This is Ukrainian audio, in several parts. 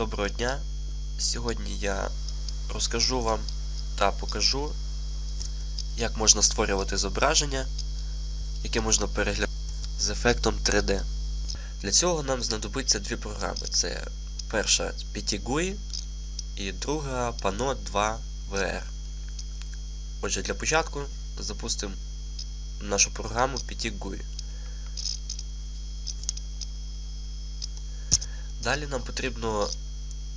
Доброго дня! Сьогодні я розкажу вам та покажу, як можна створювати зображення, яке можна переглядати з ефектом 3D. Для цього нам знадобиться дві програми. Це перша PTGUI і друга Pano 2 VR. Отже, для початку запустимо нашу програму PTGUI. Далі нам потрібно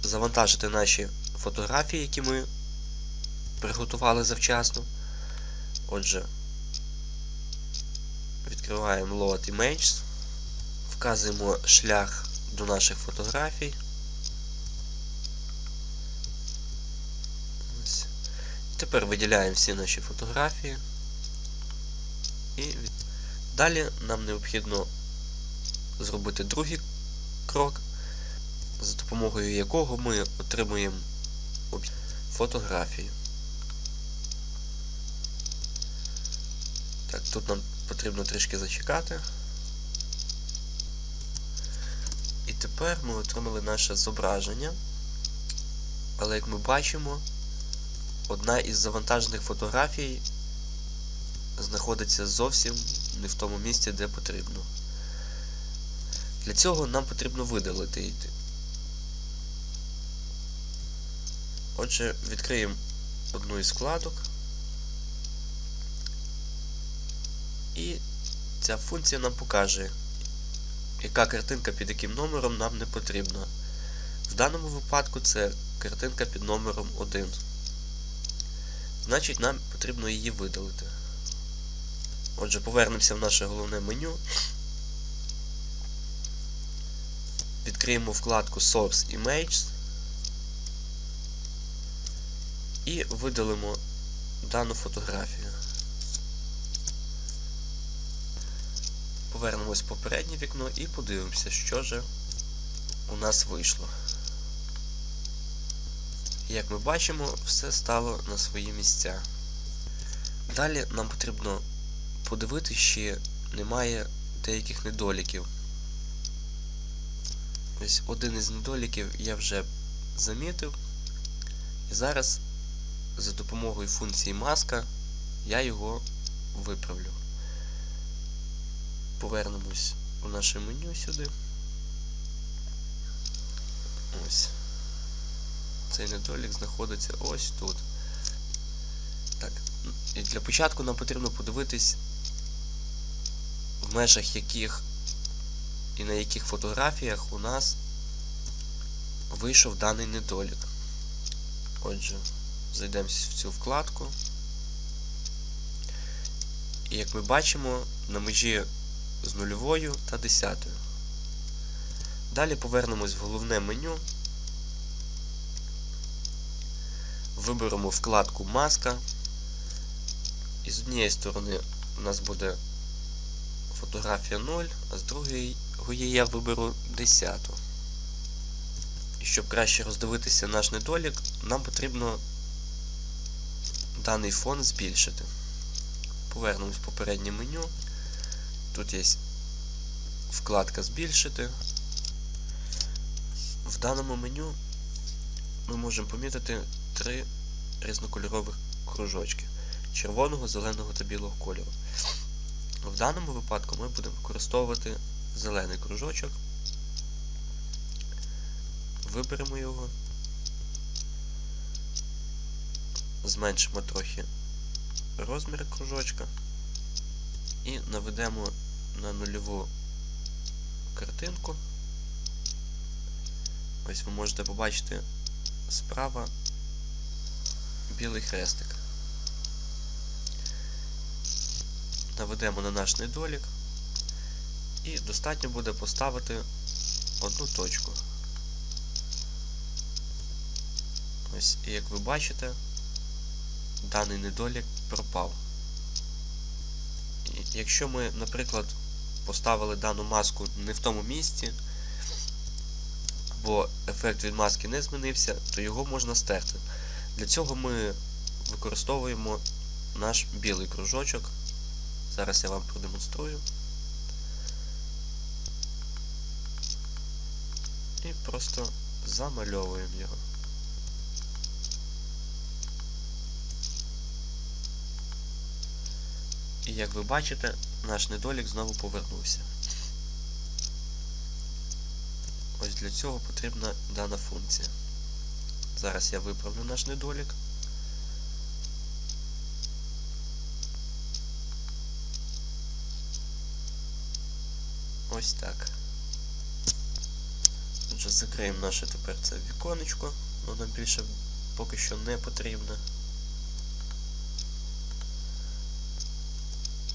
завантажити наші фотографії, які ми приготували завчасно. Отже, відкриваємо Load Images, вказуємо шлях до наших фотографій. Ось. Тепер виділяємо всі наші фотографії. І від... Далі нам необхідно зробити другий крок за допомогою якого ми отримуємо фотографію. Так, тут нам потрібно трішки зачекати. І тепер ми отримали наше зображення. Але як ми бачимо, одна із завантажених фотографій знаходиться зовсім не в тому місці, де потрібно. Для цього нам потрібно видалити її. Отже, відкриємо одну із вкладок. І ця функція нам покаже, яка картинка під яким номером нам не потрібна. В даному випадку це картинка під номером 1. Значить, нам потрібно її видалити. Отже, повернемося в наше головне меню. Відкриємо вкладку Source Images. І видалимо дану фотографію. Повернемось в попереднє вікно і подивимося, що же у нас вийшло. Як ми бачимо, все стало на свої місця. Далі нам потрібно подивитися, чи немає деяких недоліків. Ось один із недоліків я вже замітив. І зараз за допомогою функції маска я його виправлю. Повернемось у наше меню сюди. Ось. Цей недолік знаходиться ось тут. Так, і для початку нам потрібно подивитись, в межах яких і на яких фотографіях у нас вийшов даний недолік. Отже, зайдемо в цю вкладку. І як ми бачимо, на межі з нульовою та десятою. Далі повернемось в головне меню. Виберемо вкладку маска. І з однієї сторони у нас буде фотографія 0, а з другої я виберу 10. І щоб краще роздивитися наш недолік, нам потрібно даний фон збільшити. Повернемось в попереднє меню. Тут є вкладка Збільшити. В даному меню ми можемо помітити три різнокольорових кружочки червоного, зеленого та білого кольору. В даному випадку ми будемо використовувати зелений кружочок. Виберемо його, зменшимо трохи розмір кружочка і наведемо на нульову картинку. Ось ви можете побачити справа білий хрестик. Наведемо на наш недолік і достатньо буде поставити одну точку. Ось, як ви бачите, даний недолік пропав. Якщо ми, наприклад, поставили дану маску не в тому місці, або ефект від маски не змінився, то його можна стерти. Для цього ми використовуємо наш білий кружочок. Зараз я вам продемонструю. І просто замальовуємо його. І як ви бачите, наш недолік знову повернувся. Ось для цього потрібна дана функція. Зараз я виправлю наш недолік. Ось так. Отже, закриємо наше тепер це віконечко, воно більше поки що не потрібне.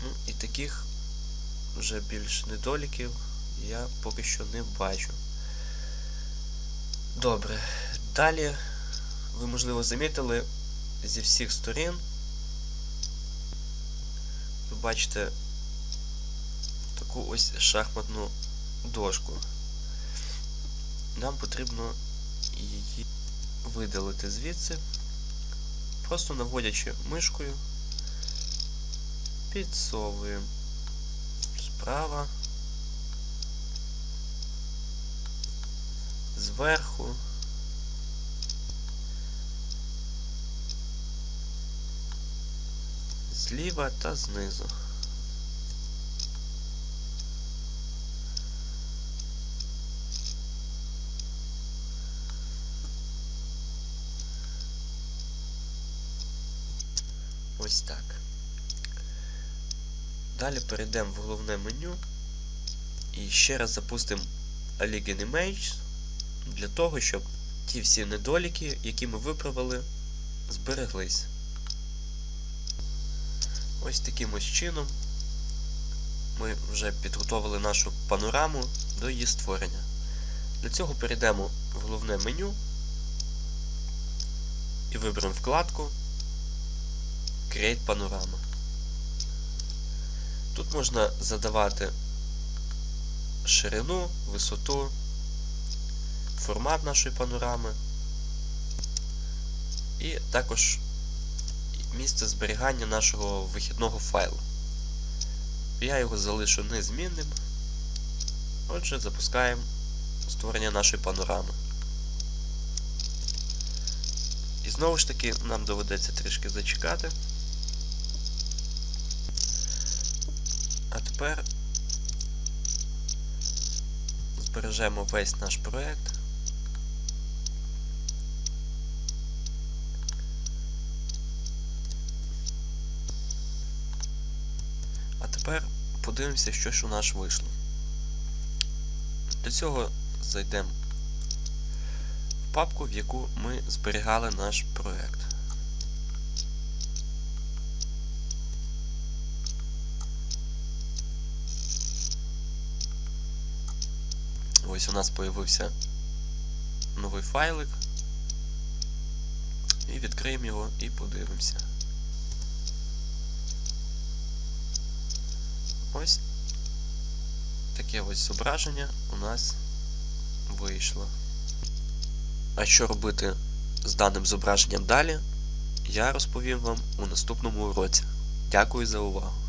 Ну, і таких вже більш недоліків я поки що не бачу. Добре. Далі, ви, можливо, замітили, зі всіх сторін ви бачите таку ось шахматну дошку. Нам потрібно її видалити звідси, просто наводячи мишкою, підсовуємо справа, зверху. Зліва та знизу. Ось так. Далі перейдемо в головне меню і ще раз запустимо Allegin Image для того, щоб ті всі недоліки, які ми виправили, збереглись. Ось таким ось чином ми вже підготовили нашу панораму до її створення. Для цього перейдемо в головне меню і виберемо вкладку Create Panorama. Тут можна задавати ширину, висоту, формат нашої панорами і також місце зберігання нашого вихідного файлу. Я його залишу незмінним. Отже, запускаємо створення нашої панорами. І знову ж таки нам доведеться трішки зачекати. А тепер збережемо весь наш проект. А тепер подивимося, що ж у нас вийшло. Для цього зайдемо в папку, в яку ми зберігали наш проект. Ось у нас з'явився новий файлик. І відкриємо його і подивимося. Ось таке ось зображення у нас вийшло. А що робити з даним зображенням далі, я розповім вам у наступному уроці. Дякую за увагу!